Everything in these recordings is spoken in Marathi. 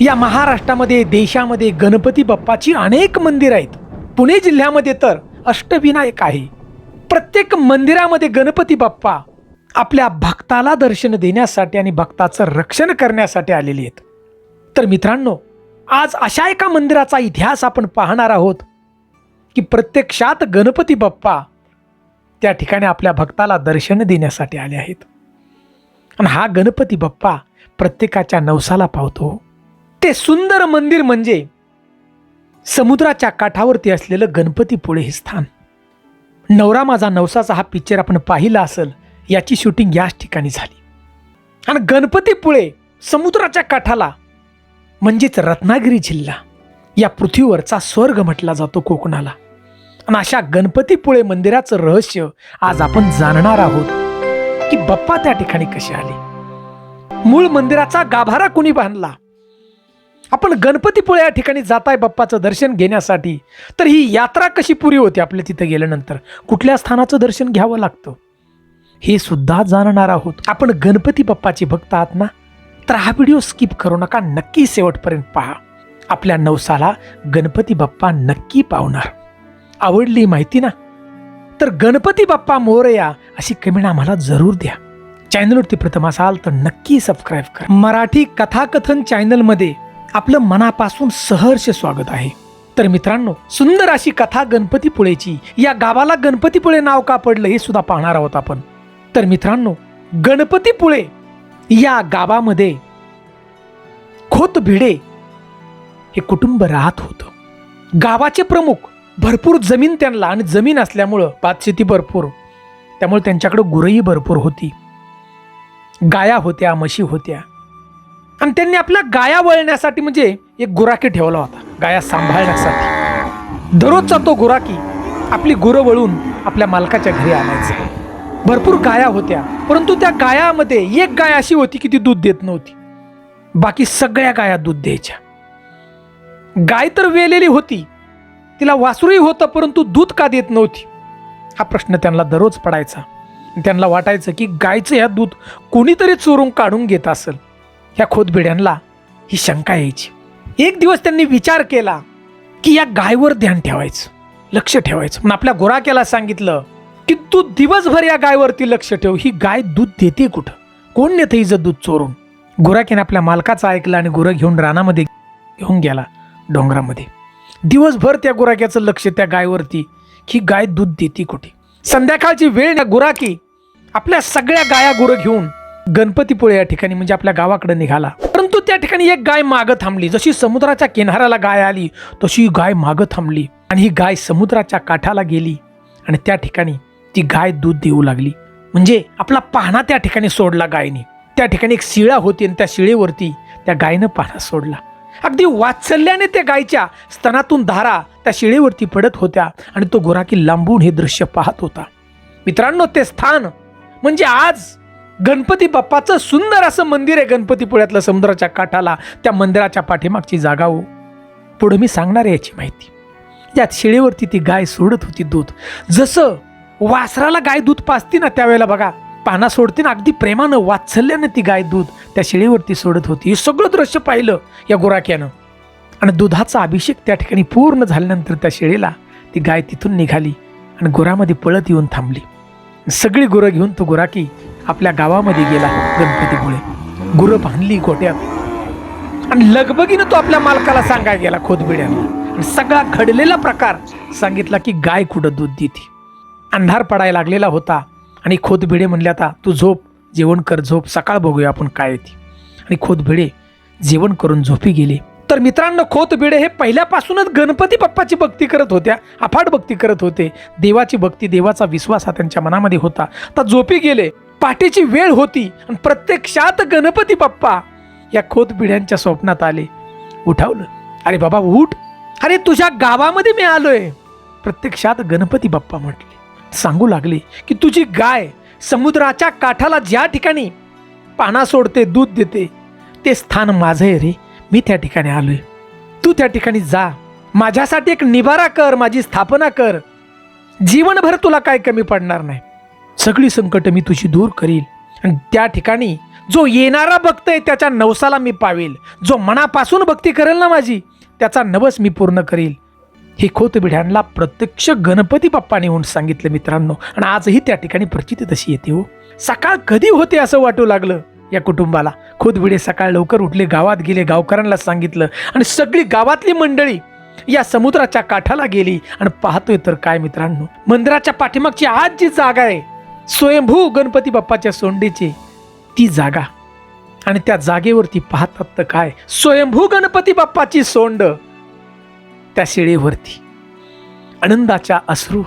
या महाराष्ट्रामध्ये देशामध्ये गणपती बाप्पाची अनेक मंदिरं आहेत. पुणे जिल्ह्यामध्ये तर अष्टविनायक आहे. प्रत्येक मंदिरामध्ये गणपती बाप्पा आपल्या भक्ताला दर्शन देण्यासाठी आणि भक्ताचं रक्षण करण्यासाठी आलेले आहेत. तर मित्रांनो आज अशा एका मंदिराचा इतिहास आपण पाहणार आहोत की प्रत्यक्षात गणपती बाप्पा त्या ठिकाणी आपल्या भक्ताला दर्शन देण्यासाठी आले आहेत. आणि हा गणपती बाप्पा प्रत्येकाच्या नवसाला पावतो. ते सुंदर मंदिर म्हणजे समुद्राच्या काठावरती असलेलं गणपतीपुळे हे स्थान. नवरा माझा नवसाचा हा पिक्चर आपण पाहिला असेल याची शूटिंग याच ठिकाणी झाली. आणि गणपतीपुळे समुद्राच्या काठाला म्हणजेच रत्नागिरी जिल्हा या पृथ्वीवरचा स्वर्ग म्हटला जातो कोकणाला. आणि अशा गणपतीपुळे मंदिराचं रहस्य आज आपण जाणणार आहोत की बाप्पा त्या ठिकाणी कसे आले? मूळ मंदिराचा गाभारा कुणी बांधला? आपण गणपतीपुळे या ठिकाणी जाताय बाप्पाचं दर्शन घेण्यासाठी तर ही यात्रा कशी पुरी होते आपल्या तिथे गेल्यानंतर? कुठल्या स्थानाचं दर्शन घ्यावं लागतं? हे सुद्धा जाणणार आहोत. आपण गणपती बाप्पाचे भक्त आहात ना? तर हा व्हिडिओ स्किप करू नका नक्की शेवटपर्यंत पहा. आपल्या नवसाला गणपती बाप्पा नक्की पावणार. आवडली माहिती ना? तर गणपती बाप्पा मोरया अशी कमेंट आम्हाला जरूर द्या. चॅनलवरती प्रथम असाल तर नक्की सबस्क्राईब करा. मराठी कथाकथन चॅनलमध्ये आपलं मनापासून सहर्ष स्वागत आहे. तर मित्रांनो सुंदर अशी कथा गणपतीपुळेची या गावाला गणपतीपुळे नाव का पडलं हे सुद्धा पाहणार आहोत आपण. तर मित्रांनो गणपतीपुळे या गावामध्ये खोत भिडे हे कुटुंब राहत होतं. गावाचे प्रमुख भरपूर जमीन त्यांना आणि जमीन असल्यामुळं पातशेती भरपूर. त्यामुळे त्यांच्याकडे गुरही भरपूर होती. गाया होत्या म्हशी होत्या. आणि त्यांनी आपल्या गाया वळण्यासाठी म्हणजे एक गुराकी ठेवला होता गाया सांभाळण्यासाठी. दररोजचा तो गुराकी आपली गुरं वळून आपल्या मालकाच्या घरी आणायचा. भरपूर गाया होत्या परंतु त्या गायामध्ये एक गाय अशी होती की ती दूध देत नव्हती. बाकी सगळ्या गाया दूध द्यायच्या. गाय तर वेलेली होती तिला वासरूही होतं परंतु दूध का देत नव्हती? हा प्रश्न त्यांना दररोज पडायचा. त्यांना वाटायचं की गायचं ह्या दूध कोणीतरी चोरून काढून घेत असेल. या खोदबिड्यांना ही शंका यायची. एक दिवस त्यांनी विचार केला की या गायवर ध्यान ठेवायचं लक्ष ठेवायचं. म्हणून आपल्या गोराक्याला सांगितलं की तू दिवसभर या गायवरती लक्ष ठेव ही गाय दूध देते कुठं? कोण नेतं हिचं दूध चोरून? गोराक्याने आपल्या मालकाचं ऐकलं आणि गुरं घेऊन रानामध्ये घेऊन गेला डोंगरामध्ये. दिवसभर त्या गुराक्याचं लक्ष त्या गायवरती ही गाय दूध देते कुठे? संध्याकाळची वेळ ना गुराकी आपल्या सगळ्या गाया गुरं घेऊन गणपतीपुळे या ठिकाणी म्हणजे आपल्या गावाकडे निघाला. परंतु त्या ठिकाणी एक गाय मागं थांबली. जशी समुद्राच्या किनाऱ्याला गाय आली तशी ही गाय मागं थांबली आणि ही गाय समुद्राच्या काठाला गेली आणि त्या ठिकाणी ती गाय दूध देऊ लागली. म्हणजे आपला पाहणा त्या ठिकाणी सोडला गायने. त्या ठिकाणी एक शिळा होती आणि त्या शिळेवरती त्या गायनं पाहणा सोडला. अगदी वात्सल्याने त्या गायच्या स्तनातून धारा त्या शिळेवरती पडत होत्या आणि तो गोराकी लांबून हे दृश्य पाहत होता. मित्रांनो ते स्थान म्हणजे आज गणपती बाप्पाचं सुंदर असं मंदिर आहे गणपतीपुळ्यातलं समुद्राच्या काठाला. त्या मंदिराच्या पाठीमागची जागा हो. पुढं मी सांगणार आहे याची माहिती. त्यात शिळेवरती ती गाय सोडत होती दूध. जसं वासराला गाय दूध पाचते ना त्यावेळेला बघा पाना सोडते ना अगदी प्रेमानं वात्सल्यानं ती गाय दूध त्या शिळेवरती सोडत होती. हे सगळं दृश्य पाहिलं या गुराक्यानं. आणि दुधाचा अभिषेक त्या ठिकाणी पूर्ण झाल्यानंतर त्या शेळीला ती गाय तिथून निघाली आणि गुरामध्ये पळत येऊन थांबली. सगळी गुरं घेऊन तो गुराकी आपल्या गावामध्ये गेला गणपतीमुळे गुरं बांधली गोट्यात. आणि लगबगीनं तो आपल्या मालकाला सांगायला गेला खोदबिड्याला आणि सगळा घडलेला प्रकार सांगितला की गाय कुठं दूध देते. अंधार पडायला लागलेला होता. आणि खोदभिडे म्हणले आता तू झोप जेवण कर झोप सकाळ बघूया आपण काय येते आणि खोदभिडे जेवण करून झोपी गेले. तर मित्रांनो खोतबिडे हे पहिल्यापासूनच गणपती बाप्पाची भक्ती करत होत्या अफाट भक्ती करत होते. देवाची भक्ती देवाचा विश्वास हा त्यांच्या मनामध्ये होता. तर झोपी गेले. पहाटेची वेळ होती आणि प्रत्यक्षात गणपती बाप्पा या खोत पिढ्यांच्या स्वप्नात आले. उठावलं. अरे बाबा उठ. अरे तुझ्या गावामध्ये मी आलोय. प्रत्यक्षात गणपती बाप्पा म्हटले. सांगू लागले की तुझी गाय समुद्राच्या काठाला ज्या ठिकाणी पाना सोडते दूध देते ते स्थान माझं आहे रे. मी त्या ठिकाणी आलोय. तू त्या ठिकाणी जा. माझ्यासाठी एक निवारा कर माझी स्थापना कर. जीवनभर तुला काय कमी पडणार नाही. सगळी संकट मी तुझी दूर करील. आणि त्या ठिकाणी जो येणारा भक्त आहे त्याच्या नवसाला मी पावेल. जो मनापासून भक्ती करेल ना माझी त्याचा नवस मी पूर्ण करेल. हे खोतबिड्यांना प्रत्यक्ष गणपती बाप्पाने होऊन सांगितलं मित्रांनो. आणि आजही त्या ठिकाणी प्रचिती तशी येते हो. सकाळ कधी होते असं वाटू लागलं या कुटुंबाला? खोतबिडे सकाळ लवकर उठले गावात गेले गावकऱ्यांना सांगितलं. आणि सगळी गावातली मंडळी या समुद्राच्या काठाला गेली. आणि पाहतोय तर काय मित्रांनो? मंदिराच्या पाठीमागची आज जी जागा आहे स्वयंभू गणपती बाप्पाच्या सोंडीची ती जागा. आणि त्या जागेवरती पाहतात तर काय? स्वयंभू गणपती बाप्पाची सोंड त्या शिळेवरती. आनंदाच्या अश्रू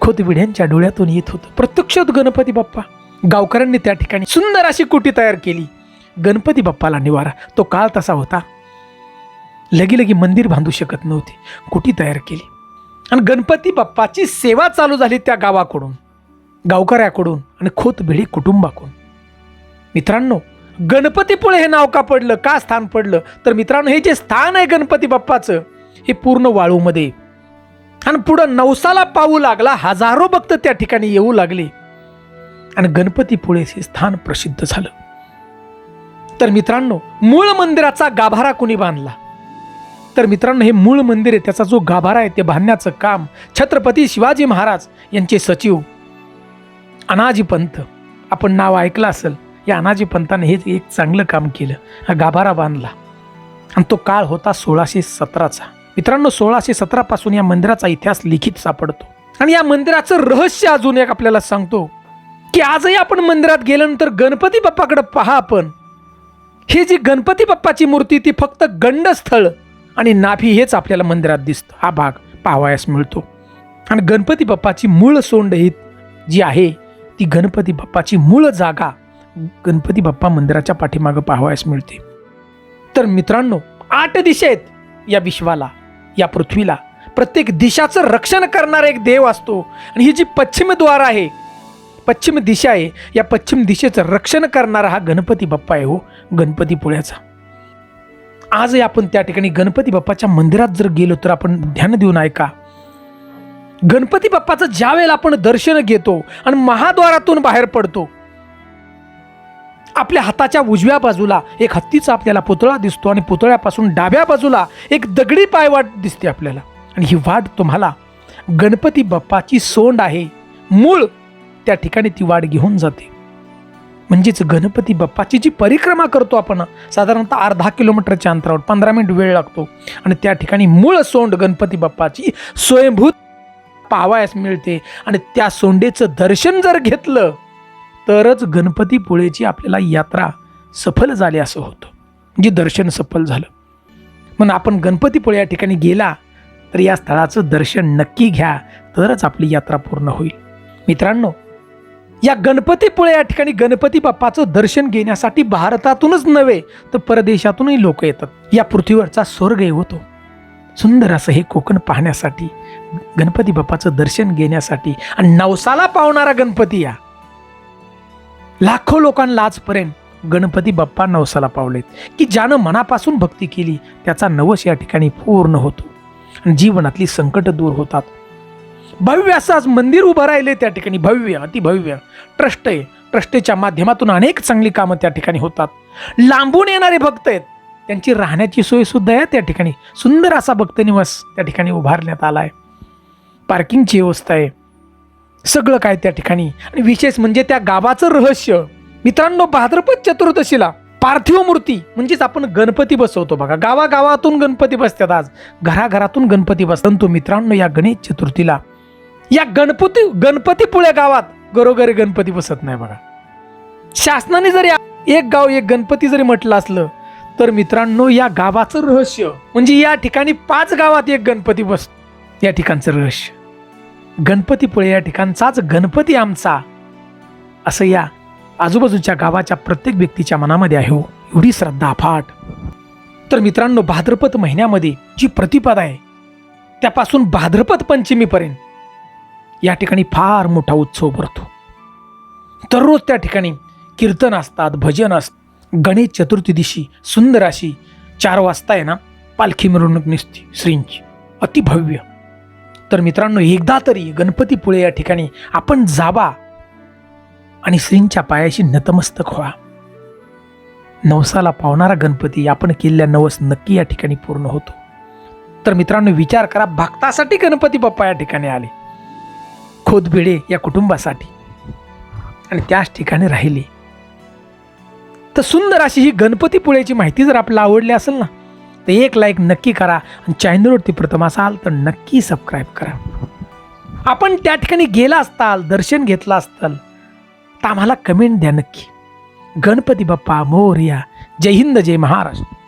खोतबिड्यांच्या डोळ्यातून येत होतं. प्रत्यक्ष गणपती बाप्पा गावकऱ्यांनी त्या ठिकाणी सुंदर अशी कुटी तयार केली. गणपती बाप्पाला निवारा. तो काळ तसा होता. लगी लगी मंदिर बांधू शकत नव्हते. कुटी तयार केली. आणि गणपती बाप्पाची सेवा चालू झाली त्या गावाकडून. गावकऱ्याकडून आणि खोत भिडी कुटुंबाकडून. मित्रांनो गणपतीपुळे हे नाव का पडलं? का स्थान पडलं? तर मित्रांनो हे जे स्थान आहे गणपती बाप्पाचं हे पूर्ण वाळूमध्ये. आणि पुढं नवसाला पाहू लागला हजारो भक्त त्या ठिकाणी येऊ लागले. आणि गणपतीपुळे हे स्थान प्रसिद्ध झालं. तर मित्रांनो मूळ मंदिराचा गाभारा कुणी बांधला? तर मित्रांनो हे मूळ मंदिर आहे त्याचा जो गाभारा आहे ते बांधण्याचं काम छत्रपती शिवाजी महाराज यांचे सचिव अनाजी पंत आपण नाव ऐकलं असेल या अनाजी पंताने हे एक चांगलं काम केलं. हा गाभारा बांधला. आणि तो काळ होता सोळाशे सतराचा. मित्रांनो सोळाशे सतरापासून या मंदिराचा इतिहास लिखित सापडतो. आणि या मंदिराचं रहस्य अजून एक आपल्याला सांगतो की आजही आपण मंदिरात गेल्यानंतर गणपती बाप्पाकडे पहा आपण. ही जी गणपती बाप्पाची मूर्ती ती फक्त गंडस्थळ आणि नाभी हेच आपल्याला मंदिरात दिसतं. हा भाग पाहावयास मिळतो. आणि गणपती बाप्पाची मूळ सोंड ही जी आहे ती गणपती बाप्पाची मूळ जागा गणपती बाप्पा मंदिराच्या पाठीमागं पाहावयास मिळते. तर मित्रांनो आठ दिशेत आहेत या विश्वाला या पृथ्वीला. प्रत्येक दिशाचं रक्षण करणारा एक देव असतो. आणि ही जी पश्चिम द्वार आहे पश्चिम दिशा आहे या पश्चिम दिशेचं रक्षण करणारा हा गणपती बाप्पा आहे हो गणपती पुळ्याचा. आजही आपण त्या ठिकाणी गणपती बाप्पाच्या मंदिरात जर गेलो तर आपण ध्यान देऊन ऐका. गणपती बाप्पाचं ज्या वेळेला आपण दर्शन घेतो आणि महाद्वारातून बाहेर पडतो आपल्या हाताच्या उजव्या बाजूला एक हत्तीचा आपल्याला पुतळा दिसतो आणि पुतळ्यापासून डाव्या बाजूला एक दगडी पायवाट दिसते आपल्याला. आणि ही वाट तुम्हाला गणपती बाप्पाची सोंड आहे. मूळ त्या ठिकाणी ती वाट घेऊन जाते. म्हणजेच गणपती बाप्पाची जी परिक्रमा करतो आपण साधारणतः अर्धा किलोमीटरच्या अंतरावर पंधरा मिनिट वेळ लागतो. आणि त्या ठिकाणी मूळ सोंड गणपती बाप्पाची स्वयंभूत पाहावयास मिळते. आणि त्या सोंडेचं दर्शन जर घेतलं तरच गणपतीपुळेची आपल्याला यात्रा सफल झाली असं होतं. जे दर्शन सफल झालं. म्हणून आपण गणपतीपुळे या ठिकाणी गेला तर या स्थळाचं दर्शन नक्की घ्या तरच आपली यात्रा पूर्ण होईल. मित्रांनो या गणपतीपुळे या ठिकाणी गणपती बाप्पाचं दर्शन घेण्यासाठी भारतातूनच नव्हे तर परदेशातूनही लोक येतात. या पृथ्वीवरचा स्वर्ग होतो सुंदर असं हे कोकण पाहण्यासाठी. गणपती बाप्पाचं दर्शन घेण्यासाठी आणि नवसाला पावणारा गणपती या. लाखो लोकांना आजपर्यंत गणपती बाप्पा नवसाला पावलेत. की ज्यानं मनापासून भक्ती केली त्याचा नवस या ठिकाणी पूर्ण होतो. आणि जीवनातली संकट दूर होतात. भव्य असं आज मंदिर उभं राहिले त्या ठिकाणी. भव्य अतिभव्य. ट्रस्ट आहे. ट्रस्टच्या माध्यमातून अनेक चांगली कामं त्या ठिकाणी होतात. लांबून येणारे भक्त आहेत. त्यांची राहण्याची सोय सुद्धा आहे त्या ठिकाणी. सुंदर असा भक्तनिवास त्या ठिकाणी उभारण्यात आला आहे पार्किंगची व्यवस्था आहे. सगळं काय त्या ठिकाणी. आणि विशेष म्हणजे त्या गावाचं रहस्य. मित्रांनो भाद्रपद चतुर्दशीला पार्थिव मूर्ती म्हणजेच आपण गणपती बसवतो बघा. गावागावातून गणपती बसतात आज. घराघरातून गणपती बसतात परंतु मित्रांनो या गणेश चतुर्थीला. या गणपती गणपतीपुळे गावात घरोघरी गणपती बसत नाही बघा. शासनाने जरी एक गाव एक गणपती जरी म्हटलं असलं तर मित्रांनो या गावाचं रहस्य म्हणजे या ठिकाणी पाच गावात एक गणपती बस या ठिकाणचं रहस्य. गणपतीपुळे या ठिकाणचाच गणपती आमचा. असं या आजूबाजूच्या गावाच्या प्रत्येक व्यक्तीच्या मनामध्ये आहे हो. एवढी श्रद्धा अफाट तर मित्रांनो भाद्रपद महिन्यामध्ये जी प्रतिपद आहे त्यापासून भाद्रपद पंचमीपर्यंत या ठिकाणी फार मोठा उत्सव भरतो. दररोज त्या ठिकाणी कीर्तन असतात भजन असतात गणेश चतुर्थी दिवशी सुंदर अशी चार वाजता आहे ना पालखी मिरवणूक निसते श्रींची. अतिभव्य. तर मित्रांनो एकदा तरी गणपतीपुळे या ठिकाणी आपण जावा आणि श्रींच्या पायाशी नतमस्तक व्हा. नवसाला पावणारा गणपती आपण केलेल्या नवस नक्की या ठिकाणी पूर्ण होतो. तर मित्रांनो विचार करा भक्तासाठी गणपती बाप्पा या ठिकाणी आले. खोदबिडे या कुटुंबासाठी आणि त्याच ठिकाणी राहिले. तर सुंदर अशी ही गणपतीपुळेची माहिती जर आपल्याला आवडली असेल ना तर एक लाईक नक्की करा आणि चॅनलवरती प्रथम असाल तर नक्की सबस्क्राईब करा. आपण त्या ठिकाणी गेला असताल दर्शन घेतलं असताल तर आम्हाला कमेंट द्या नक्की. गणपती बाप्पा मोरया जय हिंद जय महाराष्ट्र.